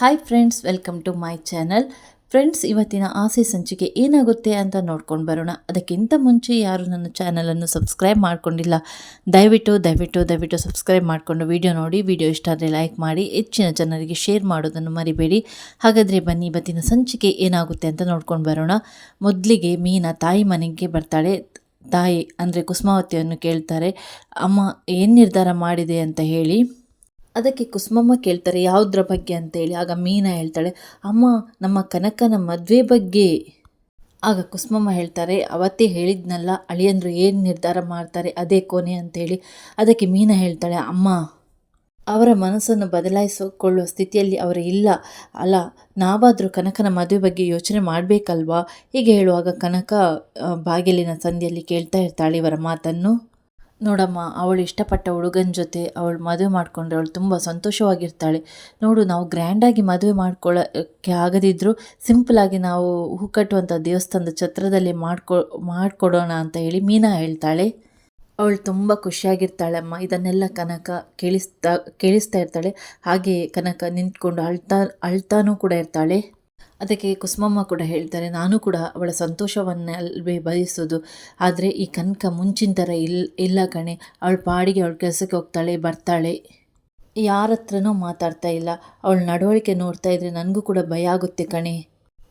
Hi friends welcome to my channel friends ಇವತ್ತಿನ ಆಸೆ ಸಂಚಿಕೆ ಏನಾಗುತ್ತೆ ಅಂತ ನೋಡ್ಕೊಂಡು ಬರೋಣ. ಅದಕ್ಕಿಂತ ಮುಂಚೆ ಯಾರು ನನ್ನ ಚಾನಲನ್ನು ಸಬ್ಸ್ಕ್ರೈಬ್ ಮಾಡ್ಕೊಂಡಿಲ್ಲ, ದಯವಿಟ್ಟು ದಯವಿಟ್ಟು ದಯವಿಟ್ಟು ಸಬ್ಸ್ಕ್ರೈಬ್ ಮಾಡಿಕೊಂಡು ವಿಡಿಯೋ ನೋಡಿ. ವಿಡಿಯೋ ಇಷ್ಟ ಆದರೆ ಲೈಕ್ ಮಾಡಿ, ಹೆಚ್ಚಿನ ಜನರಿಗೆ ಶೇರ್ ಮಾಡೋದನ್ನು ಮರಿಬೇಡಿ. ಹಾಗಾದರೆ ಬನ್ನಿ, ಇವತ್ತಿನ ಸಂಚಿಕೆ ಏನಾಗುತ್ತೆ ಅಂತ ನೋಡ್ಕೊಂಡು ಬರೋಣ. ಮೊದಲಿಗೆ ಮೀನಾ ತಾಯಿ ಮನೆಗೆ ಬರ್ತಾಳೆ. ತಾಯಿ ಅಂದರೆ ಕುಸುಮಾವತಿಯನ್ನು ಕೇಳ್ತಾರೆ. ಅಮ್ಮ, ಏನು ನಿರ್ಧಾರ ಮಾಡಿದೆ ಅಂತ ಹೇಳಿ. ಅದಕ್ಕೆ ಕುಸುಮಮ್ಮ ಕೇಳ್ತಾರೆ, ಯಾವುದ್ರ ಬಗ್ಗೆ ಅಂತೇಳಿ? ಆಗ ಮೀನಾ ಹೇಳ್ತಾಳೆ, ಅಮ್ಮ, ನಮ್ಮ ಕನಕನ ಮದುವೆ ಬಗ್ಗೆ. ಆಗ ಕುಸುಮಮ್ಮ ಹೇಳ್ತಾರೆ, ಅವತ್ತೇ ಹೇಳಿದ್ನಲ್ಲ, ಅಳಿಯಂದರು ಏನು ನಿರ್ಧಾರ ಮಾಡ್ತಾರೆ, ಅದೇ ಕೊನೆ ಅಂತೇಳಿ. ಅದಕ್ಕೆ ಮೀನಾ ಹೇಳ್ತಾಳೆ, ಅಮ್ಮ, ಅವರ ಮನಸ್ಸನ್ನು ಬದಲಾಯಿಸಿಕೊಳ್ಳುವ ಸ್ಥಿತಿಯಲ್ಲಿ ಅವರು ಇಲ್ಲ. ಅಲ್ಲ, ನಾವಾದರೂ ಕನಕನ ಮದುವೆ ಬಗ್ಗೆ ಯೋಚನೆ ಮಾಡಬೇಕಲ್ವಾ? ಹೀಗೆ ಹೇಳುವಾಗ ಕನಕ ಬಾಗಿಲಿನ ಸಂಧಿಯಲ್ಲಿ ಕೇಳ್ತಾ ಇರ್ತಾಳೆ ಇವರ ಮಾತನ್ನು. ನೋಡಮ್ಮ, ಅವಳು ಇಷ್ಟಪಟ್ಟ ಹುಡುಗನ ಜೊತೆ ಅವಳು ಮದುವೆ ಮಾಡಿಕೊಂಡ್ರೆ ಅವಳು ತುಂಬ ಸಂತೋಷವಾಗಿರ್ತಾಳೆ. ನೋಡು, ನಾವು ಗ್ರ್ಯಾಂಡಾಗಿ ಮದುವೆ ಮಾಡ್ಕೊಳ್ಳೋಕ್ಕೆ ಆಗದಿದ್ದರೂ ಸಿಂಪಲಾಗಿ ನಾವು ಹೂ ಕಟ್ಟುವಂಥ ದೇವಸ್ಥಾನದ ಛತ್ರದಲ್ಲಿ ಮಾಡ್ಕೊ, ಮಾಡಿಕೊಡೋಣ ಅಂತ ಹೇಳಿ ಮೀನಾ ಹೇಳ್ತಾಳೆ. ಅವಳು ತುಂಬ ಖುಷಿಯಾಗಿರ್ತಾಳಮ್ಮ. ಇದನ್ನೆಲ್ಲ ಕನಕ ಕೇಳಿಸ್ತಾ ಕೇಳಿಸ್ತಾ ಇರ್ತಾಳೆ. ಹಾಗೆ ಕನಕ ನಿಂತ್ಕೊಂಡು ಅಳ್ತಾ, ಅಳ್ತಾನೂ ಕೂಡ ಇರ್ತಾಳೆ. ಅದಕ್ಕೆ ಕುಸುಮಮ್ಮ ಕೂಡ ಹೇಳ್ತಾರೆ, ನಾನು ಕೂಡ ಅವಳ ಸಂತೋಷವನ್ನಲ್ವೇ ಬಯಸೋದು. ಆದರೆ ಈ ಕನಕ ಮುಂಚಿನ ಥರ ಇಲ್ಲ ಇಲ್ಲ ಕಣೆ. ಅವಳ ಪಾಡಿಗೆ ಅವಳ ಕೆಲಸಕ್ಕೆ ಹೋಗ್ತಾಳೆ, ಬರ್ತಾಳೆ. ಯಾರ ಹತ್ರನೂ ಮಾತಾಡ್ತಾ ಇಲ್ಲ. ಅವಳ ನಡವಳಿಕೆ ನೋಡ್ತಾ ಇದ್ರೆ ನನಗೂ ಕೂಡ ಭಯ ಆಗುತ್ತೆ ಕಣೆ.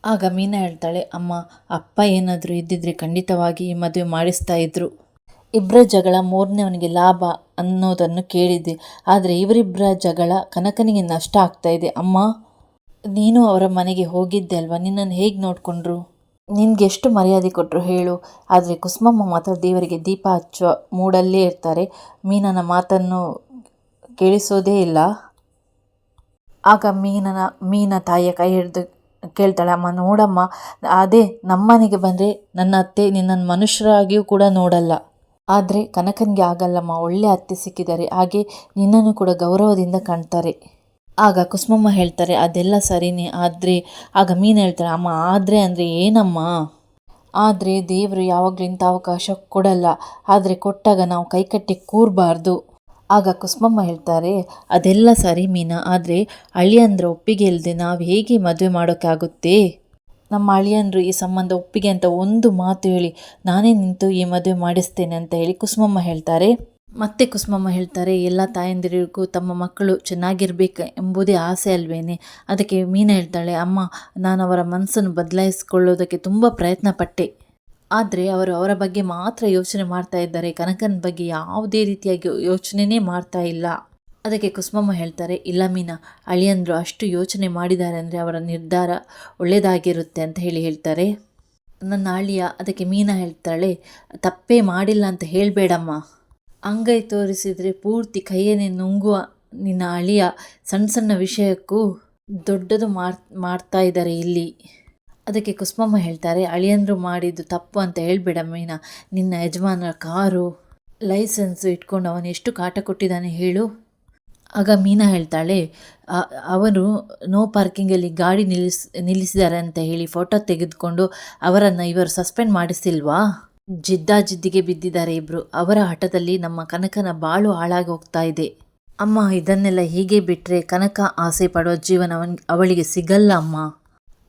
ಆಗ ಮೀನಾ ಹೇಳ್ತಾಳೆ, ಅಮ್ಮ, ಅಪ್ಪ ಏನಾದರೂ ಇದ್ದಿದ್ರೆ ಖಂಡಿತವಾಗಿ ಈ ಮದುವೆ ಮಾಡಿಸ್ತಾ ಇದ್ರು. ಇಬ್ಬರ ಜಗಳ ಮೂರನೇವನಿಗೆ ಲಾಭ ಅನ್ನೋದನ್ನು ಕೇಳಿದ್ದೆ. ಆದರೆ ಇವರಿಬ್ಬರ ಜಗಳ ಕನಕನಿಗೆ ನಷ್ಟ ಆಗ್ತಾ ಇದೆ. ಅಮ್ಮ ನೀನು ಅವರ ಮನೆಗೆ ಹೋಗಿದ್ದೆ ಅಲ್ವಾ? ನಿನ್ನನ್ನು ಹೇಗೆ ನೋಡಿಕೊಂಡ್ರು? ನಿನ್ಗೆ ಎಷ್ಟು ಮರ್ಯಾದೆ ಕೊಟ್ಟರು ಹೇಳು. ಆದರೆ ಕುಸುಮಮ್ಮ ಮಾತ್ರ ದೇವರಿಗೆ ದೀಪ ಹಚ್ಚುವ ಮೂಡಲ್ಲೇ ಇರ್ತಾರೆ. ಮೀನನ ಮಾತನ್ನು ಕೇಳಿಸೋದೇ ಇಲ್ಲ. ಆಗ ಮೀನನ, ಮೀನ ತಾಯಿಯ ಕೈ ಹಿಡಿದು ಕೇಳ್ತಾಳೆ, ಅಮ್ಮ, ನೋಡಮ್ಮ, ಅದೇ ನಮ್ಮನೆಗೆ ಬಂದರೆ ನನ್ನ ಅತ್ತೆ ನಿನ್ನನ್ನು ಮನುಷ್ಯರಾಗಿಯೂ ಕೂಡ ನೋಡಲ್ಲ. ಆದರೆ ಕನಕನಿಗೆ ಆಗಲ್ಲಮ್ಮ, ಒಳ್ಳೆ ಅತ್ತೆ ಸಿಕ್ಕಿದ್ದಾರೆ. ಹಾಗೆ ನಿನ್ನನ್ನು ಕೂಡ ಗೌರವದಿಂದ ಕಾಣ್ತಾರೆ. ಆಗ ಕುಸುಮಮ್ಮ ಹೇಳ್ತಾರೆ, ಅದೆಲ್ಲ ಸರಿನೇ, ಆದರೆ, ಆಗ ಮೀನು ಹೇಳ್ತಾರೆ, ಅಮ್ಮ, ಆದರೆ ಅಂದರೆ ಏನಮ್ಮ? ಆದರೆ ದೇವರು ಯಾವಾಗಲೂ ಇಂಥ ಅವಕಾಶ ಕೊಡಲ್ಲ, ಆದರೆ ಕೊಟ್ಟಾಗ ನಾವು ಕೈಕಟ್ಟಿ ಕೂರಬಾರ್ದು. ಆಗ ಕುಸುಮಮ್ಮ ಹೇಳ್ತಾರೆ, ಅದೆಲ್ಲ ಸರಿ ಮೀನಾ, ಆದರೆ ಅಳಿಯಂದ್ರ ಒಪ್ಪಿಗೆ ಇಲ್ಲದೆ ನಾವು ಹೇಗೆ ಮದುವೆ ಮಾಡೋಕ್ಕಾಗುತ್ತೆ? ನಮ್ಮ ಅಳಿಯಂದ್ರು ಈ ಸಂಬಂಧ ಒಪ್ಪಿಗೆ ಅಂತ ಒಂದು ಮಾತು ಹೇಳಿ, ನಾನೇ ನಿಂತು ಈ ಮದುವೆ ಮಾಡಿಸ್ತೇನೆ ಅಂತ ಹೇಳಿ ಕುಸುಮಮ್ಮ ಹೇಳ್ತಾರೆ. ಮತ್ತೆ ಕುಸುಮಮ್ಮ ಹೇಳ್ತಾರೆ, ಎಲ್ಲ ತಾಯಂದಿರಿಗೂ ತಮ್ಮ ಮಕ್ಕಳು ಚೆನ್ನಾಗಿರ್ಬೇಕು ಎಂಬುದೇ ಆಸೆ ಅಲ್ವೇನೆ? ಅದಕ್ಕೆ ಮೀನಾ ಹೇಳ್ತಾಳೆ, ಅಮ್ಮ, ನಾನು ಅವರ ಮನಸ್ಸನ್ನು ಬದಲಾಯಿಸಿಕೊಳ್ಳೋದಕ್ಕೆ ತುಂಬ ಪ್ರಯತ್ನ ಪಟ್ಟೆ. ಆದರೆ ಅವರು ಅವರ ಬಗ್ಗೆ ಮಾತ್ರ ಯೋಚನೆ ಮಾಡ್ತಾ ಇದ್ದಾರೆ. ಕನಕನ ಬಗ್ಗೆ ಯಾವುದೇ ರೀತಿಯಾಗಿ ಯೋಚನೆನೇ ಮಾಡ್ತಾ ಇಲ್ಲ. ಅದಕ್ಕೆ ಕುಸುಮಮ್ಮ ಹೇಳ್ತಾರೆ, ಇಲ್ಲ ಮೀನಾ, ಅಳಿಯಂದರು ಅಷ್ಟು ಯೋಚನೆ ಮಾಡಿದ್ದಾರೆ ಅಂದರೆ ಅವರ ನಿರ್ಧಾರ ಒಳ್ಳೆಯದಾಗಿರುತ್ತೆ ಅಂತ ಹೇಳಿ ಹೇಳ್ತಾರೆ. ನನ್ನ ಅಳಿಯ ಅದಕ್ಕೆ ಮೀನಾ ಹೇಳ್ತಾಳೆ, ತಪ್ಪೇ ಮಾಡಿಲ್ಲ ಅಂತ ಹೇಳಬೇಡಮ್ಮ. ಅಂಗೈ ತೋರಿಸಿದರೆ ಪೂರ್ತಿ ಕೈಯನ್ನೇ ನುಂಗುವ ನಿನ್ನ ಅಳಿಯ ಸಣ್ಣ ಸಣ್ಣ ವಿಷಯಕ್ಕೂ ದೊಡ್ಡದು ಮಾಡ್ ಮಾಡ್ತಾ ಇದ್ದಾರೆ ಇಲ್ಲಿ. ಅದಕ್ಕೆ ಕುಸುಮಮ್ಮ ಹೇಳ್ತಾರೆ, ಅಳಿಯಂದರು ಮಾಡಿದ್ದು ತಪ್ಪು ಅಂತ ಹೇಳ್ಬೇಡ ಮೀನಾ. ನಿನ್ನ ಯಜಮಾನರ ಕಾರು, ಲೈಸೆನ್ಸು ಇಟ್ಕೊಂಡು ಅವನು ಎಷ್ಟು ಕಾಟ ಕೊಟ್ಟಿದ್ದಾನೆ ಹೇಳು. ಆಗ ಮೀನಾ ಹೇಳ್ತಾಳೆ ಅವರು ನೋ ಪಾರ್ಕಿಂಗಲ್ಲಿ ಗಾಡಿ ನಿಲ್ಲಿಸ್ ನಿಲ್ಲಿಸಿದ್ದಾರೆ ಅಂತ ಹೇಳಿ ಫೋಟೋ ತೆಗೆದುಕೊಂಡು ಅವರನ್ನು ಇವರು ಸಸ್ಪೆಂಡ್ ಮಾಡಿಸಿಲ್ವಾ? ಜಿದ್ದಾಜಿದ್ದಿಗೆ ಬಿದ್ದಿದ್ದಾರೆ ಇಬ್ರು. ಅವರ ಹಠದಲ್ಲಿ ನಮ್ಮ ಕನಕನ ಬಾಳು ಹಾಳಾಗಿ ಹೋಗ್ತಾ ಇದೆ. ಅಮ್ಮ, ಇದನ್ನೆಲ್ಲ ಹೀಗೆ ಬಿಟ್ಟರೆ ಕನಕ ಆಸೆ ಪಡೋ ಜೀವನ ಅವಳಿಗೆ ಸಿಗಲ್ಲ ಅಮ್ಮ.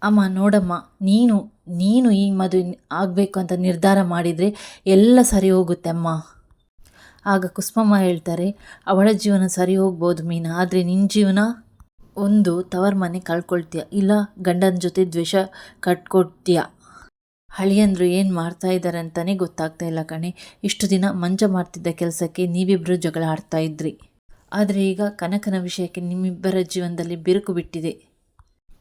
ಅಮ್ಮ, ನೋಡಮ್ಮ, ನೀನು ನೀನು ಈ ಮದುವೆ ಆಗಬೇಕು ಅಂತ ನಿರ್ಧಾರ ಮಾಡಿದರೆ ಎಲ್ಲ ಸರಿ ಹೋಗುತ್ತೆ ಅಮ್ಮ. ಆಗ ಕುಸುಮಮ್ಮ ಹೇಳ್ತಾರೆ, ಅವಳ ಜೀವನ ಸರಿ ಹೋಗ್ಬೋದು ಮೀನಾ, ಆದರೆ ನಿನ್ನ ಜೀವನ? ಒಂದು, ತವರ್ ಮನೆ ಕಳ್ಕೊಳ್ತೀಯ, ಇಲ್ಲ ಗಂಡನ ಜೊತೆ ದ್ವೇಷ ಕಟ್ಕೊಡ್ತೀಯ. ಹಳಿಯಂದ್ರು ಏನು ಮಾಡ್ತಾ ಇದ್ದಾರೆ ಅಂತಲೇ ಗೊತ್ತಾಗ್ತಾ ಇಲ್ಲ ಕಣೆ. ಇಷ್ಟು ದಿನ ಮಂಜ ಮಾಡ್ತಿದ್ದ ಕೆಲಸಕ್ಕೆ ನೀವಿಬ್ಬರು ಜಗಳ ಆಡ್ತಾ ಇದ್ರಿ. ಆದರೆ ಈಗ ಕನಕನ ವಿಷಯಕ್ಕೆ ನಿಮ್ಮಿಬ್ಬರ ಜೀವನದಲ್ಲಿ ಬಿರುಕು ಬಿಟ್ಟಿದೆ.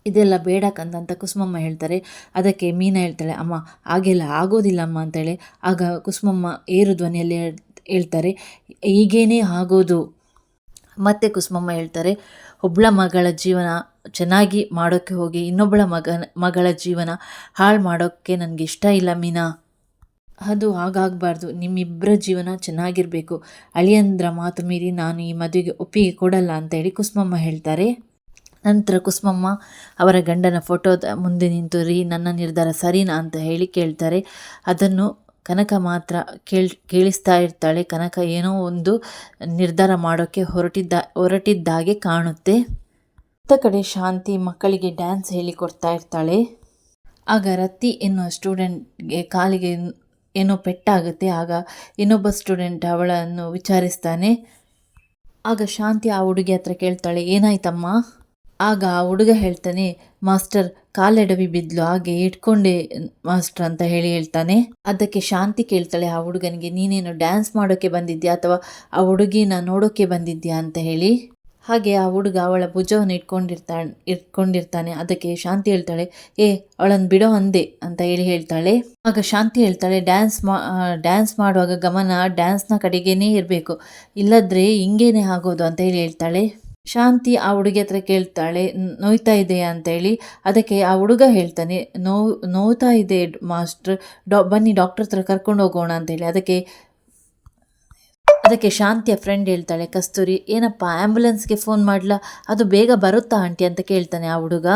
ಇದೆಲ್ಲ ಬೇಡ ಕಂದಂತ ಕುಸುಮಮ್ಮ ಹೇಳ್ತಾರೆ. ಅದಕ್ಕೆ ಮೀನಾ ಹೇಳ್ತಾಳೆ, ಅಮ್ಮ, ಹಾಗೆಲ್ಲ ಆಗೋದಿಲ್ಲ ಅಮ್ಮ ಅಂತೇಳಿ. ಆಗ ಕುಸುಮಮ್ಮ ಏರು ಧ್ವನಿಯಲ್ಲಿ ಹೇಳ್ತಾರೆ, ಈಗೇನೇ ಆಗೋದು. ಮತ್ತೆ ಕುಸುಮಮ್ಮ ಹೇಳ್ತಾರೆ ಒಬ್ಬಳ ಮಗಳ ಜೀವನ ಚೆನ್ನಾಗಿ ಮಾಡೋಕ್ಕೆ ಹೋಗಿ ಇನ್ನೊಬ್ಬಳ ಮಗನ ಮಗಳ ಜೀವನ ಹಾಳು ಮಾಡೋಕ್ಕೆ ನನಗೆ ಇಷ್ಟ ಇಲ್ಲ ಮೀನಾ. ಅದು ಹಾಗಾಗಬಾರ್ದು. ನಿಮ್ಮಿಬ್ಬರ ಜೀವನ ಚೆನ್ನಾಗಿರಬೇಕು. ಅಳಿಯಂದ್ರ ಮಾತು ಮೀರಿ ನಾನು ಈ ಮದುವೆಗೆ ಒಪ್ಪಿಗೆ ಕೊಡಲ್ಲ ಅಂತ ಹೇಳಿ ಕುಸುಮಮ್ಮ ಹೇಳ್ತಾರೆ. ನಂತರ ಕುಸುಮಮ್ಮ ಅವರ ಗಂಡನ ಫೋಟೋದ ಮುಂದೆ ನಿಂತು, ರೀ ನನ್ನ ನಿರ್ಧಾರ ಸರಿನಾ ಅಂತ ಹೇಳಿ ಕೇಳ್ತಾರೆ. ಅದನ್ನು ಕನಕ ಮಾತ್ರ ಕೇಳ್, ಕೇಳಿಸ್ತಾ ಇರ್ತಾಳೆ. ಕನಕ ಏನೋ ಒಂದು ನಿರ್ಧಾರ ಮಾಡೋಕ್ಕೆ ಹೊರಟಿದ್ದ, ಹೊರಟಿದ್ದಾಗೆ ಕಾಣುತ್ತೆ. ಮತ್ತ ಕಡೆ ಶಾಂತಿ ಮಕ್ಕಳಿಗೆ ಡ್ಯಾನ್ಸ್ ಹೇಳಿಕೊಡ್ತಾ ಇರ್ತಾಳೆ. ಆಗ ರತಿ ಎನ್ನುವ ಸ್ಟೂಡೆಂಟ್ಗೆ ಕಾಲಿಗೆ ಏನೋ ಪೆಟ್ಟಾಗುತ್ತೆ. ಆಗ ಇನ್ನೊಬ್ಬ ಸ್ಟೂಡೆಂಟ್ ಅವಳನ್ನು ವಿಚಾರಿಸ್ತಾನೆ. ಆಗ ಶಾಂತಿ ಆ ಹುಡುಗಿ ಹತ್ರ ಕೇಳ್ತಾಳೆ, ಏನಾಯ್ತಮ್ಮ? ಆಗ ಆ ಹುಡುಗ ಹೇಳ್ತಾನೆ, ಮಾಸ್ಟರ್, ಕಾಲೆಡವಿ ಬಿದ್ಲು, ಹಾಗೆ ಇಟ್ಕೊಂಡೆ, ಮಾಸ್ಟರ್ ಅಂತ ಹೇಳಿ ಹೇಳ್ತಾನೆ. ಅದಕ್ಕೆ ಶಾಂತಿ ಕೇಳ್ತಾಳೆ, ಆ ಹುಡುಗನಿಗೆ, ನೀನೇನು ಡ್ಯಾನ್ಸ್ ಮಾಡೋಕೆ ಬಂದಿದ್ಯಾ ಅಥವಾ ಆ ಹುಡುಗಿನ ನೋಡೋಕೆ ಬಂದಿದ್ಯಾ ಅಂತ ಹೇಳಿ? ಹಾಗೆ ಆ ಹುಡುಗ ಅವಳ ಭುಜವನ್ನು ಇಟ್ಕೊಂಡಿರ್ತಾ, ಇಟ್ಕೊಂಡಿರ್ತಾನೆ. ಅದಕ್ಕೆ ಶಾಂತಿ ಹೇಳ್ತಾಳೆ, ಏ, ಅವಳನ್ನು ಬಿಡೋ ಅಂದೆ, ಅಂತ ಹೇಳಿ ಹೇಳ್ತಾಳೆ. ಆಗ ಶಾಂತಿ ಹೇಳ್ತಾಳೆ, ಡ್ಯಾನ್ಸ್ ಮಾ, ಡ್ಯಾನ್ಸ್ ಮಾಡುವಾಗ ಗಮನ ಡ್ಯಾನ್ಸ್ನ ಕಡೆಗೇನೇ ಇರಬೇಕು. ಇಲ್ಲದ್ರೆ ಹಿಂಗೇನೆ ಆಗೋದು, ಅಂತ ಹೇಳಿ ಹೇಳ್ತಾಳೆ. ಶಾಂತಿ ಆ ಹುಡುಗಿ ಹತ್ರ ಕೇಳ್ತಾಳೆ, ನೋಯ್ತಾ ಇದೆಯಾ ಅಂತ ಹೇಳಿ ಅದಕ್ಕೆ ಆ ಹುಡುಗ ಹೇಳ್ತಾನೆ ನೋವು ನೋಯ್ತಾ ಇದೆ ಮಾಸ್ಟರ್, ಡಾ, ಬನ್ನಿ ಡಾಕ್ಟರ್ ಹತ್ರ ಕರ್ಕೊಂಡು ಹೋಗೋಣ ಅಂತೇಳಿ. ಅದಕ್ಕೆ ಅದಕ್ಕೆ ಶಾಂತಿಯ ಫ್ರೆಂಡ್ ಹೇಳ್ತಾಳೆ, ಕಸ್ತೂರಿ, ಏನಪ್ಪ ಆ್ಯಂಬುಲೆನ್ಸ್ಗೆ ಫೋನ್ ಮಾಡಲ? ಅದು ಬೇಗ ಬರುತ್ತಾ ಆಂಟಿ? ಅಂತ ಕೇಳ್ತಾನೆ ಆ ಹುಡುಗ.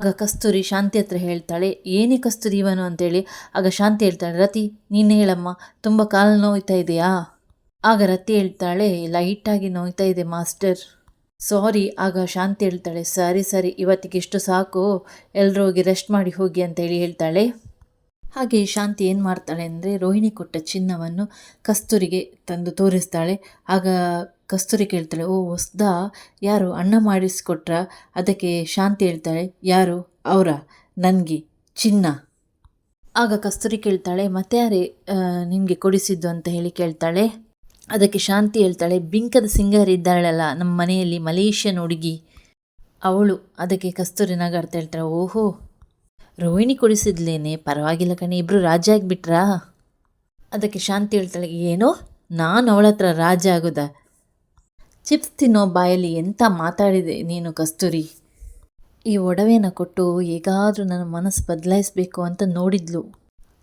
ಆಗ ಕಸ್ತೂರಿ ಶಾಂತಿ ಹತ್ರ ಹೇಳ್ತಾಳೆ, ಏನೇ ಕಸ್ತೂರಿ ಇವನು ಅಂತೇಳಿ. ಆಗ ಶಾಂತಿ ಹೇಳ್ತಾಳೆ, ರತಿ, ನೀನು ಹೇಳಮ್ಮ, ತುಂಬ ಕಾಲು ನೋಯ್ತಾ ಇದೆಯಾ? ಆಗ ರತಿ ಹೇಳ್ತಾಳೆ, ಲೈಟಾಗಿ ನೋಯ್ತಾ ಇದೆ ಮಾಸ್ಟರ್. ಸಾರಿ ಆಗ ಶಾಂತಿ ಹೇಳ್ತಾಳೆ, ಸರಿ ಸರಿ, ಇವತ್ತಿಗೆ ಇಷ್ಟು ಸಾಕು ಎಲ್ಲರೂ ಹೋಗಿ ರೆಸ್ಟ್ ಮಾಡಿ ಹೋಗಿ ಅಂತೇಳಿ ಹೇಳ್ತಾಳೆ. ಹಾಗೆ ಶಾಂತಿ ಏನು ಮಾಡ್ತಾಳೆ ಅಂದರೆ, ರೋಹಿಣಿ ಕೊಟ್ಟ ಚಿನ್ನವನ್ನು ಕಸ್ತೂರಿಗೆ ತಂದು ತೋರಿಸ್ತಾಳೆ. ಆಗ ಕಸ್ತೂರಿ ಕೇಳ್ತಾಳೆ, ಓ, ಹೊಸ್ದಾ? ಯಾರು? ಅಣ್ಣ ಮಾಡಿಸ್ಕೊಟ್ರ? ಅದಕ್ಕೆ ಶಾಂತಿ ಹೇಳ್ತಾಳೆ, ಯಾರು? ಅವರ? ನನಗೆ? ಚಿನ್ನ? ಆಗ ಕಸ್ತೂರಿ ಕೇಳ್ತಾಳೆ, ಮತ್ತೆ ಯಾರೇ ನಿನಗೆ ಕೊಡಿಸಿದ್ದು? ಅಂತ ಹೇಳಿ ಕೇಳ್ತಾಳೆ. ಅದಕ್ಕೆ ಶಾಂತಿ ಹೇಳ್ತಾಳೆ. ಬಿಂಕದ ಸಿಂಗರ್ ಇದ್ದಾಳಲ್ಲ, ನಮ್ಮ ಮನೆಯಲ್ಲಿ ಮಲೇಷ್ಯನ್ ಹುಡುಗಿ. ಅವಳು ಅದಕ್ಕೆ ಕಸ್ತೂರಿ ನಗಾಡ್ತಾ ಹೇಳ್ತಾಳೆ. ಓಹೋ, ರೋಹಿಣಿ ಕೊಡಿಸಿದ್ಲೇನೆ. ಪರವಾಗಿಲ್ಲ ಕಣೆ ಇಬ್ಬರು ರಾಜ ಆಗಿಬಿಟ್ರಾ? ಅದಕ್ಕೆ ಶಾಂತಿ ಹೇಳ್ತಾಳೆ. ಏನೋ, ನಾನು ಅವಳ ಹತ್ರ ರಾಜ ಆಗೋದಾ. ಚಿಪ್ಸ್ ತಿನ್ನೋ ಬಾಯಲ್ಲಿ ಎಂಥ ಮಾತಾಡಿದೆ ನೀನು ಕಸ್ತೂರಿ? ಈ ಒಡವೆನ ಕೊಟ್ಟು ಹೇಗಾದರೂ ನನ್ನ ಮನಸ್ಸು ಬದಲಾಯಿಸಬೇಕು ಅಂತ ನೋಡಿದ್ಲು.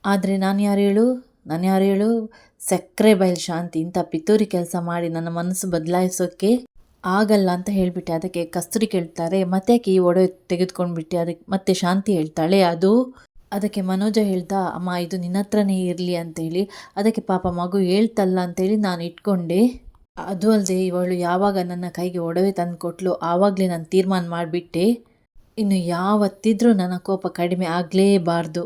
ಆದರೆ ನಾನು ಯಾರು ಹೇಳು? ನಾನು ಯಾರು ಹೇಳು? ಸಕ್ಕರೆ ಬಯಲು ಶಾಂತಿ, ಇಂಥ ಪಿತೂರಿ ಕೆಲಸ ಮಾಡಿ ನನ್ನ ಮನಸ್ಸು ಬದಲಾಯಿಸೋಕ್ಕೆ ಆಗಲ್ಲ ಅಂತ ಹೇಳಿಬಿಟ್ಟೆ. ಅದಕ್ಕೆ ಕಸ್ತೂರಿ ಕೇಳ್ತಾರೆ, ಮತ್ತೆ ಈ ಒಡೆ ತೆಗೆದುಕೊಂಡ್ಬಿಟ್ಟೆ? ಅದಕ್ಕೆ ಮತ್ತೆ ಶಾಂತಿ ಹೇಳ್ತಾಳೆ, ಅದು? ಅದಕ್ಕೆ ಮನೋಜ ಹೇಳ್ದ, ಅಮ್ಮ, ಇದು ನಿನ್ನ ಹತ್ರನೇ ಇರಲಿ ಅಂತೇಳಿ ಅದಕ್ಕೆ ಪಾಪ ಮಗು ಹೇಳ್ತಲ್ಲ ಅಂತೇಳಿ ನಾನು ಇಟ್ಕೊಂಡೆ. ಅದು ಅಲ್ಲದೆ ಇವಳು ಯಾವಾಗ ನನ್ನ ಕೈಗೆ ಒಡವೆ ತಂದು ಕೊಟ್ಲು ಆವಾಗಲೇ ನಾನು ತೀರ್ಮಾನ ಮಾಡಿಬಿಟ್ಟೆ. ಇನ್ನು ಯಾವತ್ತಿದ್ರೂ ನನ್ನ ಕೋಪ ಕಡಿಮೆ ಆಗಲೇಬಾರ್ದು.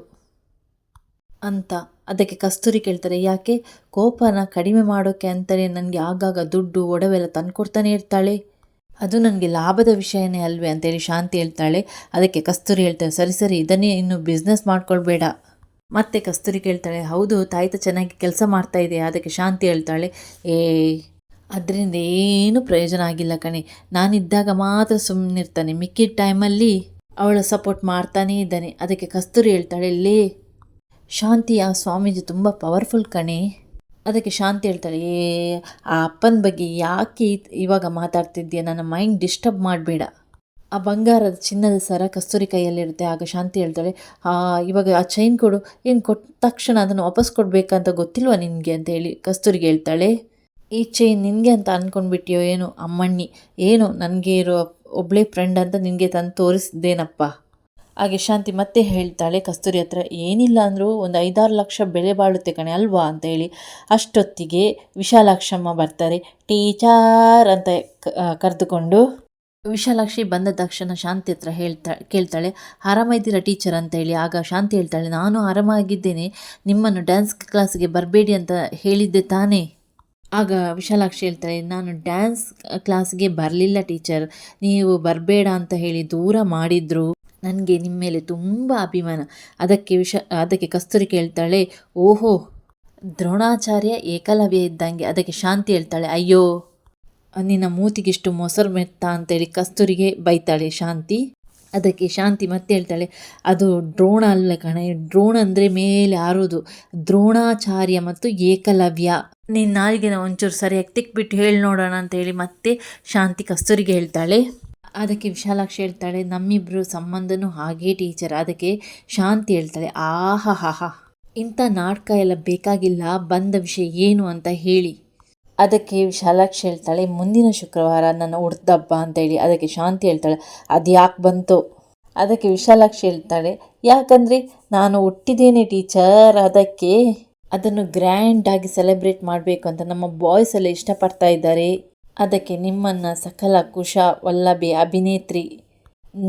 ಅಂತ. ಅದಕ್ಕೆ ಕಸ್ತೂರಿ ಕೇಳ್ತಾರೆ, ಯಾಕೆ? ಕೋಪನ ಕಡಿಮೆ ಮಾಡೋಕ್ಕೆ ಅಂತಲೇ ನನಗೆ ಆಗಾಗ ದುಡ್ಡು, ಒಡವೆಲ್ಲ ತಂದುಕೊಡ್ತಾನೆ ಇರ್ತಾಳೆ. ಅದು ನನಗೆ ಲಾಭದ ವಿಷಯನೇ ಅಲ್ವೇ ಅಂತೇಳಿ ಶಾಂತಿ ಹೇಳ್ತಾಳೆ. ಅದಕ್ಕೆ ಕಸ್ತೂರಿ ಹೇಳ್ತಾಳೆ, ಸರಿ ಸರಿ, ಇದನ್ನೇ ಇನ್ನು ಬಿಸ್ನೆಸ್ ಮಾಡ್ಕೊಳ್ಬೇಡ. ಮತ್ತೆ ಕಸ್ತೂರಿ ಕೇಳ್ತಾಳೆ, ಹೌದು ತಾಯಿತ ಚೆನ್ನಾಗಿ ಕೆಲಸ ಮಾಡ್ತಾ ಇದೆ ಅದಕ್ಕೆ ಶಾಂತಿ ಹೇಳ್ತಾಳೆ, ಏ, ಅದರಿಂದ ಏನೂ ಪ್ರಯೋಜನ ಆಗಿಲ್ಲ ಕಣೆ. ನಾನಿದ್ದಾಗ ಮಾತ್ರ ಸುಮ್ಮನಿರ್ತಾನೆ ಮಿಕ್ಕಿದ ಟೈಮಲ್ಲಿ ಅವಳ ಸಪೋರ್ಟ್ ಮಾಡ್ತಾನೇ ಇದ್ದಾನೆ. ಅದಕ್ಕೆ ಕಸ್ತೂರಿ ಹೇಳ್ತಾಳೆ, ಲೇ ಶಾಂತಿ, ಆ ಸ್ವಾಮೀಜಿ ತುಂಬ ಪವರ್ಫುಲ್ ಕಣೆ. ಅದಕ್ಕೆ ಶಾಂತಿ ಹೇಳ್ತಾಳೆ, ಏ, ಆ ಅಪ್ಪನ ಬಗ್ಗೆ ಯಾಕೆ ಇವಾಗ ಮಾತಾಡ್ತಿದ್ದೀಯ ನನ್ನ ಮೈಂಡ್ ಡಿಸ್ಟರ್ಬ್ ಮಾಡಬೇಡ. ಆ ಬಂಗಾರದ ಚಿನ್ನದ ಸರ ಕಸ್ತೂರಿ ಕೈಯಲ್ಲಿರುತ್ತೆ. ಆಗ ಶಾಂತಿ ಹೇಳ್ತಾಳೆ, ಆ, ಇವಾಗ ಆ ಚೈನ್ ಕೊಡು. ಏನು ಕೊಟ್ಟ ತಕ್ಷಣ ಅದನ್ನು ವಾಪಸ್ ಕೊಡಬೇಕಂತ ಗೊತ್ತಿಲ್ವಾ ನಿನಗೆ? ಅಂತ ಹೇಳಿ ಕಸ್ತೂರಿಗೆ ಹೇಳ್ತಾಳೆ, ಈ ಚೈನ್ ನಿನಗೆ ಅಂತ ಅಂದ್ಕೊಂಡ್ಬಿಟ್ಟಿಯೋ ಏನು ಅಮ್ಮಣ್ಣಿ? ಏನು ನನಗೆ ಇರೋ ಒಬ್ಬಳೇ ಫ್ರೆಂಡ್ ಅಂತ ನಿನಗೆ ತಂದು ತೋರಿಸಿದ್ದೇನಪ್ಪ ಹಾಗೆ ಶಾಂತಿ ಮತ್ತೆ ಹೇಳ್ತಾಳೆ, ಕಸ್ತೂರಿ ಹತ್ರ ಏನಿಲ್ಲ ಅಂದರೂ ಒಂದು ಐದಾರು ಲಕ್ಷ ಬೆಲೆ ಬಾಳುತ್ತೆ ಕಣೆ ಅಲ್ವಾ? ಅಂತ ಹೇಳಿ ಅಷ್ಟೊತ್ತಿಗೆ ವಿಶಾಲಾಕ್ಷಮ್ಮ ಬರ್ತಾರೆ, ಟೀಚಾರ್ ಅಂತ ಕರೆದುಕೊಂಡು ವಿಶಾಲಾಕ್ಷಿ ಬಂದ ತಕ್ಷಣ ಶಾಂತಿ ಹತ್ರ ಹೇಳ್ತಾ, ಕೇಳ್ತಾಳೆ ಆರಾಮಾಗಿದ್ದೀರಾ ಟೀಚರ್? ಅಂತ ಹೇಳಿ. ಆಗ ಶಾಂತಿ ಹೇಳ್ತಾಳೆ, ನಾನು ಆರಾಮಾಗಿದ್ದೇನೆ, ನಿಮ್ಮನ್ನು ಡ್ಯಾನ್ಸ್ ಕ್ಲಾಸ್ಗೆ ಬರಬೇಡಿ ಅಂತ ಹೇಳಿದ್ದೆ ತಾನೇ. ಆಗ ವಿಶಾಲಾಕ್ಷಿ ಹೇಳ್ತಾರೆ ನಾನು ಡ್ಯಾನ್ಸ್ ಕ್ಲಾಸ್ಗೆ ಬರಲಿಲ್ಲ ಟೀಚರ್, ನೀವು ಬರಬೇಡ ಅಂತ ಹೇಳಿ ದೂರ ಮಾಡಿದ್ರು. ನನಗೆ ನಿಮ್ಮ ಮೇಲೆ ತುಂಬ ಅಭಿಮಾನ. ಅದಕ್ಕೆ ವಿಷ, ಅದಕ್ಕೆ ಕಸ್ತೂರಿ ಕೇಳ್ತಾಳೆ, ಓಹೋ, ದ್ರೋಣಾಚಾರ್ಯ ಏಕಲವ್ಯ ಇದ್ದಂಗೆ ಅದಕ್ಕೆ ಶಾಂತಿ ಹೇಳ್ತಾಳೆ, ಅಯ್ಯೋ, ನಿನ್ನ ಮೂತಿಗಿಷ್ಟು ಮೊಸರು ಮೆತ್ತ ಅಂತೇಳಿ ಕಸ್ತೂರಿಗೆ ಬೈತಾಳೆ ಶಾಂತಿ. ಅದಕ್ಕೆ ಶಾಂತಿ ಮತ್ತೆ ಹೇಳ್ತಾಳೆ, ಅದು ಡ್ರೋಣ ಅಲ್ಲ ಕಣೆ ಡ್ರೋಣ ಅಂದರೆ ಮೇಲೆ ಆರೋದು. ದ್ರೋಣಾಚಾರ್ಯ ಮತ್ತು ಏಕಲವ್ಯ. ನಿನ್ನ ನಾಲ್ಗೆನ ಒಂಚೂರು ಸರಿಯಾಗಿ ತಿಕ್ಬಿಟ್ಟು ಹೇಳಿ ನೋಡೋಣ ಅಂತ ಹೇಳಿ ಮತ್ತೆ ಶಾಂತಿ ಕಸ್ತೂರಿಗೆ ಹೇಳ್ತಾಳೆ. ಅದಕ್ಕೆ ವಿಶಾಲಾಕ್ಷಿ ಹೇಳ್ತಾಳೆ ನಮ್ಮಿಬ್ಬರು ಸಂಬಂಧನೂ ಹಾಗೇ ಟೀಚರ್ ಅದಕ್ಕೆ ಶಾಂತಿ ಹೇಳ್ತಾಳೆ, ಆಹಾ ಇಂಥ ನಾಟಕ ಎಲ್ಲ ಬೇಕಾಗಿಲ್ಲ, ಬಂದ ವಿಷಯ ಏನು ಅಂತ ಹೇಳಿ. ಅದಕ್ಕೆ ವಿಶಾಲಾಕ್ಷಿ ಹೇಳ್ತಾಳೆ, ಮುಂದಿನ ಶುಕ್ರವಾರ ನನ್ನ ಹುಡ್ದಬ್ಬ ಅಂತೇಳಿ ಅದಕ್ಕೆ ಶಾಂತಿ ಹೇಳ್ತಾಳೆ ಅದು ಯಾಕೆ ಬಂತು? ಅದಕ್ಕೆ ವಿಶಾಲಾಕ್ಷಿ ಹೇಳ್ತಾಳೆ, ಯಾಕಂದರೆ ನಾನು ಹುಟ್ಟಿದ್ದೇನೆ ಟೀಚರ್ ಅದಕ್ಕೆ ಅದನ್ನು ಗ್ರ್ಯಾಂಡಾಗಿ ಸೆಲೆಬ್ರೇಟ್ ಮಾಡಬೇಕು ಅಂತ ನಮ್ಮ ಬಾಯ್ಸ್ ಎಲ್ಲ ಇಷ್ಟಪಡ್ತಾ ಇದ್ದಾರೆ. ಅದಕ್ಕೆ ನಿಮ್ಮನ್ನು ಸಕಲ ಕುಶ, ವಲ್ಲಭೆ, ಅಭಿನೇತ್ರಿ,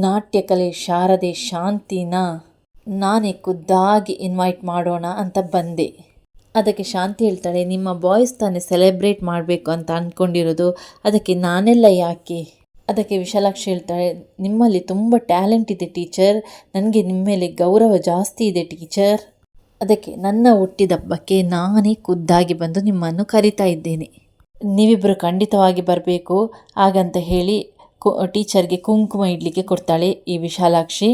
ನಾಟ್ಯಕಲೆ ಶಾರದೆ ಶಾಂತಿನ ನಾನೇ ಖುದ್ದಾಗಿ ಇನ್ವೈಟ್ ಮಾಡೋಣ ಅಂತ ಬಂದೆ. ಅದಕ್ಕೆ ಶಾಂತಿ ಹೇಳ್ತಾಳೆ, ನಿಮ್ಮ ಬಾಯ್ಸ್ ತಾನೇ ಸೆಲೆಬ್ರೇಟ್ ಮಾಡಬೇಕು ಅಂತ ಅಂದ್ಕೊಂಡಿರೋದು ಅದಕ್ಕೆ ನಾನೆಲ್ಲ ಯಾಕೆ? ಅದಕ್ಕೆ ವಿಶಾಲಾಕ್ಷಿ ಹೇಳ್ತಾಳೆ, ನಿಮ್ಮಲ್ಲಿ ತುಂಬ ಟ್ಯಾಲೆಂಟ್ ಇದೆ ಟೀಚರ್ ನನಗೆ ನಿಮ್ಮ ಮೇಲೆ ಗೌರವ ಜಾಸ್ತಿ ಇದೆ ಟೀಚರ್ ಅದಕ್ಕೆ ನನ್ನ ಹುಟ್ಟಿದಬ್ಬಕ್ಕೆ ನಾನೇ ಖುದ್ದಾಗಿ ಬಂದು ನಿಮ್ಮನ್ನು ಕರಿತಾ ಇದ್ದೇನೆ. ನೀವಿಬ್ಬರು ಖಂಡಿತವಾಗಿ ಬರಬೇಕು. ಹಾಗಂತ ಹೇಳಿ ಕು, ಟೀಚರ್ಗೆ ಕುಂಕುಮ ಇಡಲಿಕ್ಕೆ ಕೊಡ್ತಾಳೆ ಈ ವಿಶಾಲಾಕ್ಷಿ.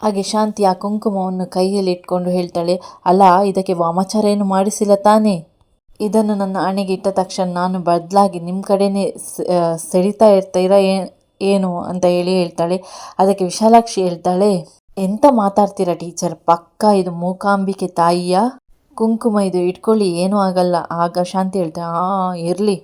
ಹಾಗೆ ಶಾಂತಿ ಆ ಕುಂಕುಮವನ್ನು ಕೈಯಲ್ಲಿ ಇಟ್ಕೊಂಡು ಹೇಳ್ತಾಳೆ ಅಲ್ಲ ಇದಕ್ಕೆ ವಾಮಾಚಾರ ಏನು ಮಾಡಿಸಿಲ್ಲ ತಾನೇ? ಇದನ್ನು ನನ್ನ ಹಣೆಗೆ ಇಟ್ಟ ತಕ್ಷಣ ನಾನು ಬದಲಾಗಿ ನಿಮ್ಮ ಕಡೆನೇ ಸೆಳಿತಾ ಇರ್ತೀರಾ ಏನು? ಅಂತ ಹೇಳಿ ಹೇಳ್ತಾಳೆ. ಅದಕ್ಕೆ ವಿಶಾಲಾಕ್ಷಿ ಹೇಳ್ತಾಳೆ, ಎಂತ ಮಾತಾಡ್ತೀರಾ ಟೀಚರ್? ಪಕ್ಕ ಇದು ಮೂಕಾಂಬಿಕೆ ತಾಯಿಯ? ಕುಂಕುಮ ಇದು ಇಟ್ಕೊಳ್ಳಿ, ಏನೂ ಆಗಲ್ಲ. ಆಗ ಶಾಂತಿ ಹೇಳ್ತಾ, ಆ, ಇರಲಿ.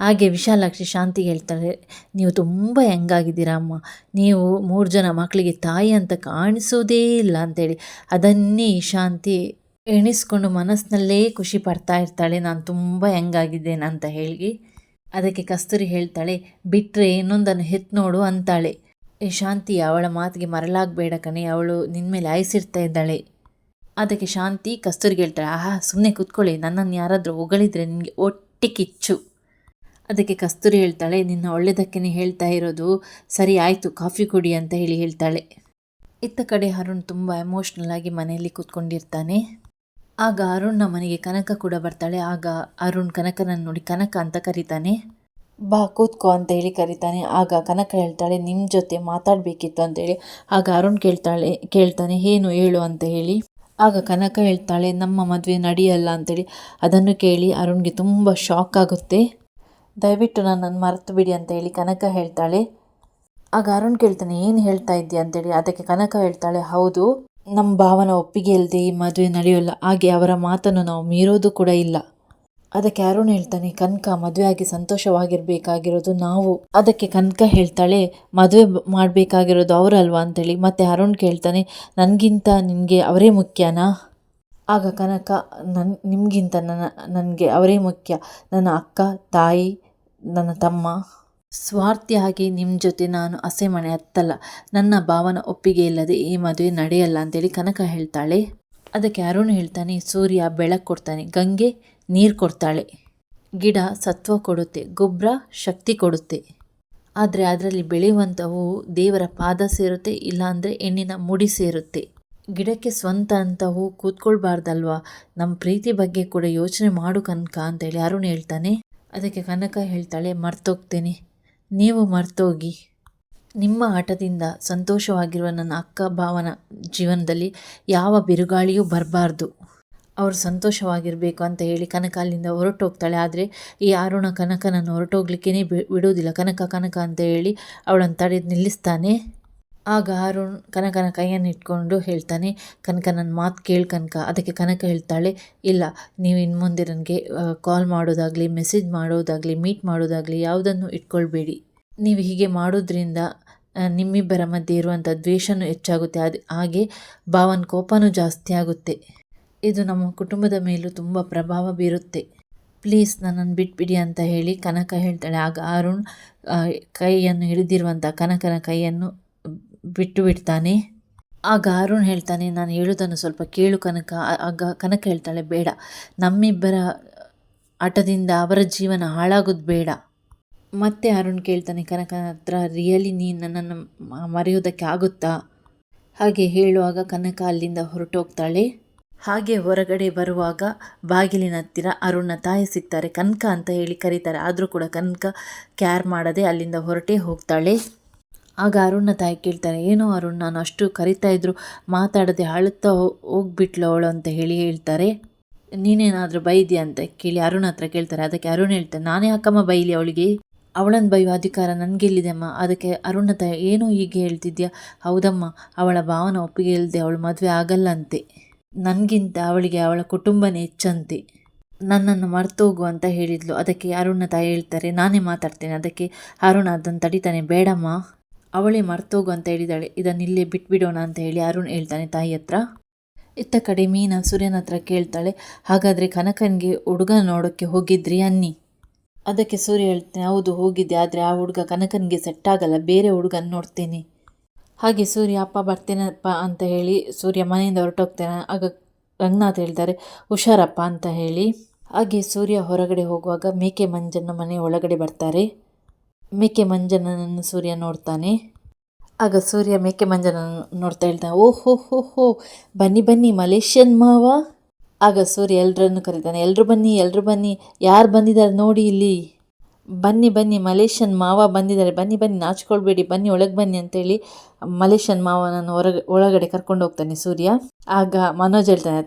ಹಾಗೆ ವಿಶಾಲಾಕ್ಷಿ ಶಾಂತಿ ಹೇಳ್ತಾಳೆ, ನೀವು ತುಂಬ ಹೆಂಗಾಗಿದ್ದೀರಾ ಅಮ್ಮ. ನೀವು ಮೂರು ಜನ ಮಕ್ಕಳಿಗೆ ತಾಯಿ ಅಂತ ಕಾಣಿಸೋದೇ ಇಲ್ಲ ಅಂತೇಳಿ. ಅದನ್ನೇ ಶಾಂತಿ ಎಣಿಸ್ಕೊಂಡು ಮನಸ್ಸಿನಲ್ಲೇ ಖುಷಿ ಪಡ್ತಾ ಇರ್ತಾಳೆ, ನಾನು ತುಂಬ ಹೆಂಗಾಗಿದ್ದೇನೆ ಅಂತ ಹೇಳಿ ಅದಕ್ಕೆ ಕಸ್ತೂರಿ ಹೇಳ್ತಾಳೆ ಬಿಟ್ಟರೆ ಇನ್ನೊಂದನ್ನು ಹೆತ್ ನೋಡು ಅಂತಾಳೆ. ಶಾಂತಿ ಅವಳ ಮಾತಿಗೆ ಮರಳಾಗಬೇಡ ಕಣೆ, ಅವಳು ನಿನ್ನ ಮೇಲೆ ಆಯಿಸಿರ್ತಾ ಇದ್ದಾಳೆ. ಅದಕ್ಕೆ ಶಾಂತಿ ಕಸ್ತೂರಿಗೆ ಹೇಳ್ತಾಳೆ ಆಹಾ ಸುಮ್ಮನೆ ಕೂತ್ಕೊಳ್ಳಿ, ನನ್ನನ್ನು ಯಾರಾದರೂ ಹೊಗಳಿದ್ರೆ ನಿನಗೆ ಒಟ್ಟಿ ಕಿಚ್ಚು. ಅದಕ್ಕೆ ಕಸ್ತೂರಿ ಹೇಳ್ತಾಳೆ, ನಿನ್ನ ಒಳ್ಳೆಯದಕ್ಕೇ ಹೇಳ್ತಾ ಇರೋದು ಸರಿ ಆಯಿತು, ಕಾಫಿ ಕುಡಿ ಅಂತ ಹೇಳಿ ಹೇಳ್ತಾಳೆ. ಇತ್ತ ಕಡೆ ಅರುಣ್ ತುಂಬ ಎಮೋಷ್ನಲ್ ಆಗಿ ಮನೆಯಲ್ಲಿ ಕೂತ್ಕೊಂಡಿರ್ತಾನೆ. ಆಗ ಅರುಣ್ನ ಮನೆಗೆ ಕನಕ ಕೂಡ ಬರ್ತಾಳೆ. ಆಗ ಅರುಣ್ ಕನಕನನ್ನು ನೋಡಿ, ಕನಕ ಅಂತ ಕರೀತಾನೆ. ಬಾ, ಕೂತ್ಕೋ ಅಂತ ಹೇಳಿ ಕರೀತಾನೆ. ಆಗ ಕನಕ ಹೇಳ್ತಾಳೆ ನಿಮ್ಮ ಜೊತೆ ಮಾತಾಡಬೇಕಿತ್ತು ಅಂತೇಳಿ ಆಗ ಅರುಣ್ ಕೇಳ್ತಾಳೆ, ಕೇಳ್ತಾನೆ, ಏನು ಹೇಳು ಅಂತ ಹೇಳಿ. ಆಗ ಕನಕ ಹೇಳ್ತಾಳೆ, ನಮ್ಮ ಮದುವೆ ನಡೆಯಲ್ಲ ಅಂತೇಳಿ. ಅದನ್ನು ಕೇಳಿ ಅರುಣ್ಗೆ ತುಂಬ ಶಾಕ್ ಆಗುತ್ತೆ. ದಯವಿಟ್ಟು ನನ್ನನ್ನು ಮರೆತು ಬಿಡಿ ಅಂತ ಹೇಳಿ ಕನಕ ಹೇಳ್ತಾಳೆ. ಆಗ ಅರುಣ್ ಕೇಳ್ತಾನೆ, ಏನು ಹೇಳ್ತಾ ಇದ್ದೀಯ? ಅಂತೇಳಿ. ಅದಕ್ಕೆ ಕನಕ ಹೇಳ್ತಾಳೆ, ಹೌದು, ನಮ್ಮ ಭಾವನ ಒಪ್ಪಿಗೆ ಇಲ್ಲದೆ ಈ ಮದುವೆ ನಡೆಯೋಲ್ಲ. ಹಾಗೆ ಅವರ ಮಾತನ್ನು ನಾವು ಮೀರೋದು ಕೂಡ ಇಲ್ಲ. ಅದಕ್ಕೆ ಅರುಣ್ ಹೇಳ್ತಾನೆ, ಕನಕ ಮದುವೆ ಆಗಿ ಸಂತೋಷವಾಗಿರ್ಬೇಕಾಗಿರೋದು ನಾವು. ಅದಕ್ಕೆ ಕನಕ ಹೇಳ್ತಾಳೆ, ಮದುವೆ ಮಾಡಬೇಕಾಗಿರೋದು ಅವರಲ್ವಾ ಅಂತೇಳಿ. ಮತ್ತೆ ಅರುಣ್ ಕೇಳ್ತಾನೆ, ನನಗಿಂತ ನಿನಗೆ ಅವರೇ ಮುಖ್ಯನಾ? ಆಗ ಕನಕ ನನ್ನ ನಿಮಗಿಂತ ನನ್ನ, ನನಗೆ ಅವರೇ ಮುಖ್ಯ. ನನ್ನ ಅಕ್ಕ, ತಾಯಿ, ನನ್ನ ತಮ್ಮ. ಸ್ವಾರ್ಥಿಯಾಗಿ ನಿಮ್ಮ ಜೊತೆ ನಾನು ಹಸೆಮಣೆ ಹತ್ತಲ್ಲ. ನನ್ನ ಭಾವನ ಒಪ್ಪಿಗೆ ಇಲ್ಲದೆ ಈ ಮದುವೆ ನಡೆಯಲ್ಲ ಅಂತೇಳಿ ಕನಕ ಹೇಳ್ತಾಳೆ. ಅದಕ್ಕೆ ಅರುಣ್ ಹೇಳ್ತಾನೆ, ಸೂರ್ಯ ಬೆಳಕು ಕೊಡ್ತಾನೆ. ಗಂಗೆ ನೀರು ಕೊಡ್ತಾಳೆ. ಗಿಡ ಸತ್ವ ಕೊಡುತ್ತೆ ಗೊಬ್ಬರ ಶಕ್ತಿ ಕೊಡುತ್ತೆ. ಆದರೆ ಅದರಲ್ಲಿ ಬೆಳೆಯುವಂಥವು ದೇವರ ಪಾದ ಸೇರುತ್ತೆ, ಇಲ್ಲಾಂದರೆ ಹೆಣ್ಣಿನ ಮುಡಿ ಸೇರುತ್ತೆ. ಗಿಡಕ್ಕೆ ಸ್ವಂತ ಹೂ ಕೂತ್ಕೊಳ್ಬಾರ್ದಲ್ವಾ? ನಮ್ಮ ಪ್ರೀತಿ ಬಗ್ಗೆ ಕೂಡ ಯೋಚನೆ ಮಾಡು ಕನಕ ಅಂತೇಳಿ ಅರುಣ್ ಹೇಳ್ತಾನೆ. ಅದಕ್ಕೆ ಕನಕ ಹೇಳ್ತಾಳೆ, ಮರ್ತೋಗ್ತೇನೆ. ನೀವು ಮರ್ತೋಗಿ. ನಿಮ್ಮ ಆಟದಿಂದ ಸಂತೋಷವಾಗಿರುವ ನನ್ನ ಅಕ್ಕ, ಭಾವನ ಜೀವನದಲ್ಲಿ ಯಾವ ಬಿರುಗಾಳಿಯೂ ಬರಬಾರ್ದು. ಅವರು ಸಂತೋಷವಾಗಿರಬೇಕು ಅಂತ ಹೇಳಿ ಕನಕ ಅಲ್ಲಿಂದ ಹೊರಟೋಗ್ತಾಳೆ ಆದರೆ ಈ ಅರುಣ ಕನಕನನ್ನು ಹೊರಟೋಗ್ಲಿಕ್ಕೇ ಬಿಡೋದಿಲ್ಲ ಕನಕ ಕನಕ ಅಂತ ಹೇಳಿ ಅವಳನ್ನು ತಡೆದು ನಿಲ್ಲಿಸ್ತಾನೆ. ಆಗ ಅರುಣ್ ಕನಕನ ಕೈಯನ್ನು ಇಟ್ಕೊಂಡು ಹೇಳ್ತಾನೆ ಕನಕ ನನ್ನ ಮಾತು ಕೇಳಿ ಕನಕ. ಅದಕ್ಕೆ ಕನಕ ಹೇಳ್ತಾಳೆ, ಇಲ್ಲ, ನೀವು ಇನ್ನು ಮುಂದೆ ನನಗೆ ಕಾಲ್ ಮಾಡೋದಾಗಲಿ ಮೆಸೇಜ್ ಮಾಡೋದಾಗಲಿ ಮೀಟ್ ಮಾಡೋದಾಗಲಿ ಯಾವುದನ್ನು ಇಟ್ಕೊಳ್ಬೇಡಿ. ನೀವು ಹೀಗೆ ಮಾಡೋದ್ರಿಂದ ನಿಮ್ಮಿಬ್ಬರ ಮಧ್ಯೆ ಇರುವಂಥ ದ್ವೇಷನೂ ಹೆಚ್ಚಾಗುತ್ತೆ. ಅದು, ಹಾಗೆ ಭಾವನ ಕೋಪನೂ ಜಾಸ್ತಿ ಆಗುತ್ತೆ. ಇದು ನಮ್ಮ ಕುಟುಂಬದ ಮೇಲೂ ತುಂಬ ಪ್ರಭಾವ ಬೀರುತ್ತೆ. ಪ್ಲೀಸ್ ನನ್ನನ್ನು ಬಿಟ್ಬಿಡಿ ಅಂತ ಹೇಳಿ ಕನಕ ಹೇಳ್ತಾಳೆ. ಆಗ ಅರುಣ್ ಕೈಯನ್ನು ಹಿಡಿದಿರುವಂಥ ಕನಕನ ಕೈಯನ್ನು ಬಿಟ್ಟು ಬಿಡ್ತಾನೆ. ಆಗ ಅರುಣ್ ಹೇಳ್ತಾನೆ, ನಾನು ಹೇಳೋದನ್ನು ಸ್ವಲ್ಪ ಕೇಳು ಕನಕ. ಆಗ ಕನಕ ಹೇಳ್ತಾಳೆ, ಬೇಡ. ನಮ್ಮಿಬ್ಬರ ಆಟದಿಂದ ಅವರ ಜೀವನ ಹಾಳಾಗೋದು ಬೇಡ. ಮತ್ತೆ ಅರುಣ್ ಕೇಳ್ತಾನೆ, ಕನಕನ ಹತ್ರ ರಿಯಲಿ ನೀನು ನನ್ನನ್ನು ಮರೆಯೋದಕ್ಕೆ ಆಗುತ್ತಾ? ಹಾಗೆ ಹೇಳುವಾಗ ಕನಕ ಅಲ್ಲಿಂದ ಹೊರಟೋಗ್ತಾಳೆ. ಹಾಗೆ ಹೊರಗಡೆ ಬರುವಾಗ ಬಾಗಿಲಿನ ಹತ್ತಿರ ಅರುಣ್ನ ತಾಯಿ ಸಿಗ್ತಾರೆ. ಕನಕ ಅಂತ ಹೇಳಿ ಕರೀತಾರೆ. ಆದರೂ ಕೂಡ ಕನಕ ಕ್ಯಾರ್ ಮಾಡದೆ ಅಲ್ಲಿಂದ ಹೊರಟೇ ಹೋಗ್ತಾಳೆ. ಆಗ ಅರುಣ್ನ ತಾಯಿ ಕೇಳ್ತಾರೆ, ಏನೋ ಅರುಣ್, ನಾನು ಅಷ್ಟು ಕರಿತಾ ಇದ್ರು ಮಾತಾಡದೆ ಅಳುತ್ತಾ ಹೋಗ್ಬಿಟ್ಲು ಅವಳು ಅಂತ ಹೇಳಿ ಹೇಳ್ತಾರೆ. ನೀನೇನಾದರೂ ಬೈದ್ಯಾ ಅಂತ ಕೇಳಿ ಅರುಣ್ ಹತ್ರ ಕೇಳ್ತಾರೆ. ಅದಕ್ಕೆ ಅರುಣ್ ಹೇಳ್ತಾರೆ ನಾನೇ ಅಕ್ಕಮ್ಮ ಬೈಲಿ ಅವಳಿಗೆ? ಅವಳನ್ನು ಬೈಯುವ ಅಧಿಕಾರ ನನಗೆಲ್ಲಿದೆ ಅಮ್ಮ ಅದಕ್ಕೆ ಅರುಣ್ನ ತಾಯಿ, ಏನೋ ಹೀಗೆ ಹೇಳ್ತಿದ್ಯಾ? ಹೌದಮ್ಮ, ಅವಳ ಭಾವನ ಒಪ್ಪಿಗೆ ಇಲ್ಲದೆ ಅವಳು ಮದುವೆ ಆಗಲ್ಲಂತೆ. ನನಗಿಂತ ಅವಳಿಗೆ ಅವಳ ಕುಟುಂಬನೇ ಹೆಚ್ಚಂತೆ ನನ್ನನ್ನು ಮರ್ತೋಗು ಅಂತ ಹೇಳಿದ್ಲು. ಅದಕ್ಕೆ ಅರುಣ್ನ ತಾಯಿ ಹೇಳ್ತಾರೆ. ನಾನೇ ಮಾತಾಡ್ತೇನೆ. ಅದಕ್ಕೆ ಅರುಣ ಅದನ್ನು ತಡಿತಾನೆ. ಬೇಡಮ್ಮ. ಅವಳೇ ಮರ್ತೋಗು ಅಂತ ಹೇಳಿದಾಳೆ. ಇದನ್ನು ಇಲ್ಲೇ ಬಿಟ್ಬಿಡೋಣ ಅಂತ ಹೇಳಿ ಅರುಣ್ ಹೇಳ್ತಾನೆ ತಾಯಿ ಹತ್ರ. ಇತ್ತ ಕಡೆ ಮೀನ ಸೂರ್ಯನ ಹತ್ರ ಕೇಳ್ತಾಳೆ. ಹಾಗಾದರೆ ಕನಕನಿಗೆ ಹುಡುಗ ನೋಡೋಕ್ಕೆ ಹೋಗಿದ್ರಿ ಅನ್ನಿ. ಅದಕ್ಕೆ ಸೂರ್ಯ ಹೇಳ್ತಾನೆ, ಹೌದು, ಹೋಗಿದ್ದೆ. ಆದರೆ ಆ ಹುಡುಗ ಕನಕನಿಗೆ ಸೆಟ್ ಆಗಲ್ಲ. ಬೇರೆ ಹುಡುಗನ ನೋಡ್ತೇನೆ. ಹಾಗೆ ಸೂರ್ಯ ಅಪ್ಪ ಬರ್ತೇನಪ್ಪ ಅಂತ ಹೇಳಿ ಸೂರ್ಯ ಮನೆಯಿಂದ ಹೊರಟೋಗ್ತಾನೆ. ಆಗ ರಂಗನಾಥ್ ಹೇಳ್ತಾರೆ, ಹುಷಾರಪ್ಪ ಅಂತ ಹೇಳಿ. ಹಾಗೆ ಸೂರ್ಯ ಹೊರಗಡೆ ಹೋಗುವಾಗ ಮೇಕೆ ಮಂಜನ ಮನೆ ಒಳಗಡೆ ಬರ್ತಾರೆ. ಮೇಕೆ ಮಂಜನನ್ನು ಸೂರ್ಯ ನೋಡ್ತಾನೆ. ಆಗ ಸೂರ್ಯ ಮೇಕೆ ಮಂಜನನ್ನು ನೋಡ್ತಾ ಹೇಳ್ತಾನೆ, ಓಹೋ, ಹೋ ಹೋ, ಬನ್ನಿ ಬನ್ನಿ ಮಲೇಷ್ಯನ್ ಮಾವ. ಆಗ ಸೂರ್ಯ ಎಲ್ಲರನ್ನು ಕರೀತಾನೆ ಎಲ್ಲರೂ ಬನ್ನಿ ಎಲ್ಲರೂ ಬನ್ನಿ, ಯಾರು ಬಂದಿದ್ದಾರೆ ನೋಡಿ ಇಲ್ಲಿ. ಬನ್ನಿ ಬನ್ನಿ, ಮಲೇಷ್ಯನ್ ಮಾವ ಬಂದಿದ್ದಾರೆ. ಬನ್ನಿ ಬನ್ನಿ, ನಾಚ್ಕೊಳ್ಬೇಡಿ, ಬನ್ನಿ, ಒಳಗೆ ಬನ್ನಿ ಅಂತೇಳಿ ಮಲೇಷ್ಯನ್ ಮಾವನನ್ನು ಹೊರಗೆ, ಒಳಗಡೆ ಕರ್ಕೊಂಡು ಹೋಗ್ತಾನೆ ಸೂರ್ಯ. ಆಗ ಮನೋಜ್ ಹೇಳ್ತಾನೆ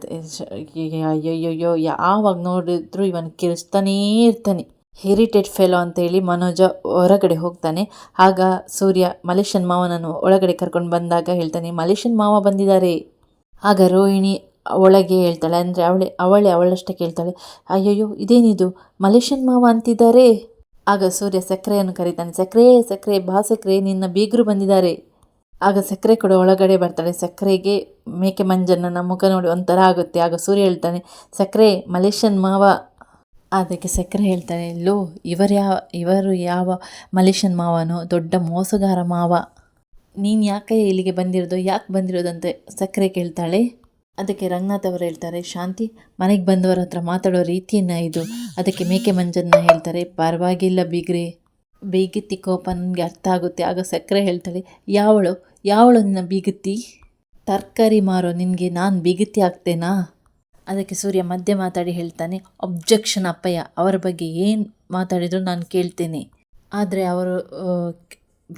ಅಯ್ಯೋಯ್ಯೋಯ್ಯೋ ಯಾವಾಗ ನೋಡಿದ್ರು ಇವನು ಕಿರಿಸ್ತಾನೇ ಇರ್ತಾನೆ. ಹೆರಿಟೇಡ್ ಫೆಲೋ ಅಂತೇಳಿ ಮನೋಜ ಹೊರಗಡೆ ಹೋಗ್ತಾನೆ. ಆಗ ಸೂರ್ಯ ಮಲೇಷ್ಯನ್ ಮಾವನನ್ನು ಒಳಗಡೆ ಕರ್ಕೊಂಡು ಬಂದಾಗ ಹೇಳ್ತಾನೆ, ಮಲೇಷ್ಯನ್ ಮಾವ ಬಂದಿದ್ದಾರೆ. ಆಗ ರೋಹಿಣಿ ಒಳಗೆ ಹೇಳ್ತಾಳೆ, ಅಂದರೆ ಅವಳೆ ಅವಳೆ ಅವಳಷ್ಟೇ ಕೇಳ್ತಾಳೆ, ಅಯ್ಯಯ್ಯೋ, ಇದೇನಿದು? ಮಲೇಷ್ಯನ್ ಮಾವ ಅಂತಿದ್ದಾರೆ. ಆಗ ಸೂರ್ಯ ಸಕ್ಕರೆಯನ್ನು ಕರೀತಾನೆ ಸಕ್ಕರೆ ಸಕ್ಕರೆ ಬಾ ಸಕ್ಕರೆ ನಿನ್ನ ಬೀಗರು ಬಂದಿದ್ದಾರೆ. ಆಗ ಸಕ್ಕರೆ ಕೂಡ ಒಳಗಡೆ ಬರ್ತಾಳೆ. ಸಕ್ಕರೆಗೆ ಮೇಕೆ ಮಂಜಣ್ಣನ ಮುಖ ನೋಡಿ ಒಂಥರ ಆಗುತ್ತೆ. ಆಗ ಸೂರ್ಯ ಹೇಳ್ತಾನೆ ಸಕ್ಕರೆ ಮಲೇಷ್ಯನ್ ಮಾವ. ಅದಕ್ಕೆ ಸಕ್ಕರೆ ಹೇಳ್ತಾನೆ, ಲೋ, ಇವರು ಯಾವ ಇವರು ಯಾವ ಮಲೇಷ್ಯನ್ ಮಾವನೋ? ದೊಡ್ಡ ಮೋಸಗಾರ ಮಾವ. ನೀನು ಯಾಕೆ ಇಲ್ಲಿಗೆ ಬಂದಿರೋದು? ಯಾಕೆ ಬಂದಿರೋದಂತೆ? ಸಕ್ಕರೆ ಕೇಳ್ತಾಳೆ. ಅದಕ್ಕೆ ರಂಗನಾಥ್ ಅವರು ಹೇಳ್ತಾರೆ, ಶಾಂತಿ, ಮನೆಗೆ ಬಂದವರ ಹತ್ರ ಮಾತಾಡೋ ರೀತಿಯನ್ನ ಇದು. ಅದಕ್ಕೆ ಮೇಕೆ ಮಂಜನ್ನ ಹೇಳ್ತಾರೆ, ಪರವಾಗಿಲ್ಲ ಬೀಗ್ರೆ. ಬೀಗಿತ್ತಿ ಕೋಪ ನನಗೆ ಅರ್ಥ ಆಗುತ್ತೆ. ಆಗ ಸಕ್ಕರೆ ಹೇಳ್ತಾಳೆ, ಯಾವಳು? ಯಾವಳು ನಿನ್ನ ಬೀಗುತ್ತಿ ತರಕಾರಿ ಮಾರೋ ನಿನಗೆ ನಾನು ಬೀಗುತ್ತಿ ಆಗ್ತೇನಾ? ಅದಕ್ಕೆ ಸೂರ್ಯ ಮಧ್ಯೆ ಮಾತಾಡಿ ಹೇಳ್ತಾನೆ ಅಬ್ಜೆಕ್ಷನ್ ಅಪ್ಪಯ್ಯ, ಅವರ ಬಗ್ಗೆ ಏನು ಮಾತಾಡಿದ್ರು ನಾನು ಕೇಳ್ತೇನೆ. ಆದರೆ ಅವರು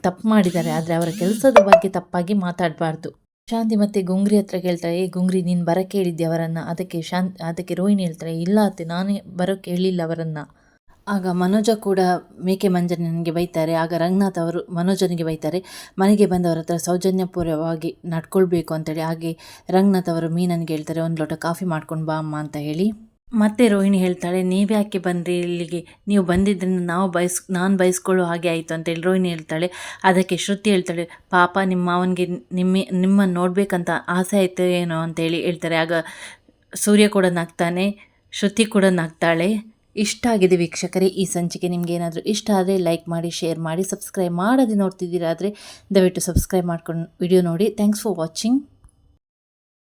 ತಪ್ಪು ಮಾಡಿದ್ದಾರೆ. ಆದರೆ ಅವರ ಕೆಲಸದ ಬಗ್ಗೆ ತಪ್ಪಾಗಿ ಮಾತಾಡಬಾರ್ದು. ಶಾಂತಿ ಮತ್ತೆ ಗುಂಗ್ರಿ ಹತ್ರ ಕೇಳ್ತಾಳೆ ಏ ಗುಂಗ್ರಿ, ನೀನು ಬರೋಕ್ಕೆ ಹೇಳಿದ್ದೆ ಅವರನ್ನು? ಅದಕ್ಕೆ ಶಾಂತ್ ಅದಕ್ಕೆ ರೋಹಿಣಿ ಹೇಳ್ತಾರೆ, ಇಲ್ಲ ಅತ್ತೆ, ನಾನೇ ಬರೋಕ್ಕೆ ಹೇಳಿಲ್ಲ ಅವರನ್ನು. ಆಗ ಮನೋಜ ಕೂಡ ಮೇಕೆ ಮಂಜನಿಗೆ ಬೈತಾರೆ, ಆಗ ರಂಗನಾಥ್ ಅವರು ಮನೋಜನಿಗೆ ಬೈತಾರೆ, ಮನೆಗೆ ಬಂದವರ ಹತ್ರ ಸೌಜನ್ಯಪೂರ್ವವಾಗಿ ನಡ್ಕೊಳ್ಬೇಕು ಅಂತೇಳಿ, ಹಾಗೆ ರಂಗನಾಥ್ ಅವರು ಮೀನನಿಗೆ ಹೇಳ್ತಾರೆ, ಒಂದು ಲೋಟ ಕಾಫಿ ಮಾಡ್ಕೊಂಡು ಬಾ ಅಮ್ಮ ಅಂತ ಹೇಳಿ. ಮತ್ತೆ ರೋಹಿಣಿ ಹೇಳ್ತಾಳೆ ನೀವ್ಯಾಕೆ ಬಂದ್ರಿ ಇಲ್ಲಿಗೆ? ನೀವು ಬಂದಿದ್ದರಿಂದ ನಾವು ಬಯಸ್, ನಾನು ಬಯಸ್ಕೊಳ್ಳೋ ಹಾಗೆ ಆಯಿತು ಅಂತೇಳಿ ರೋಹಿಣಿ ಹೇಳ್ತಾಳೆ. ಅದಕ್ಕೆ ಶ್ರುತಿ ಹೇಳ್ತಾಳೆ, ಪಾಪ ನಿಮ್ಮ ಮಾವನಿಗೆ ನಿಮ್ಮ ನಿಮ್ಮನ್ನು ನೋಡಬೇಕಂತ ಆಸೆ ಆಯಿತು ಏನೋ ಅಂತೇಳಿ ಹೇಳ್ತಾರೆ. ಆಗ ಸೂರ್ಯ ಕೂಡ ನಗ್ತಾನೆ, ಶ್ರುತಿ ಕೂಡ ನಗ್ತಾಳೆ. ಇಷ್ಟ ಆಗಿದೆ ವೀಕ್ಷಕರೇ, ಈ ಸಂಚಿಕೆ ನಿಮ್ಗೆ ಏನಾದರೂ ಇಷ್ಟ ಆದರೆ ಲೈಕ್ ಮಾಡಿ, ಶೇರ್ ಮಾಡಿ, ಸಬ್ಸ್ಕ್ರೈಬ್ ಮಾಡದೆ ನೋಡ್ತಿದ್ದೀರಾದರೆ ದಯವಿಟ್ಟು ಸಬ್ಸ್ಕ್ರೈಬ್ ಮಾಡ್ಕೊಂಡು ವಿಡಿಯೋ ನೋಡಿ. Thanks for watching.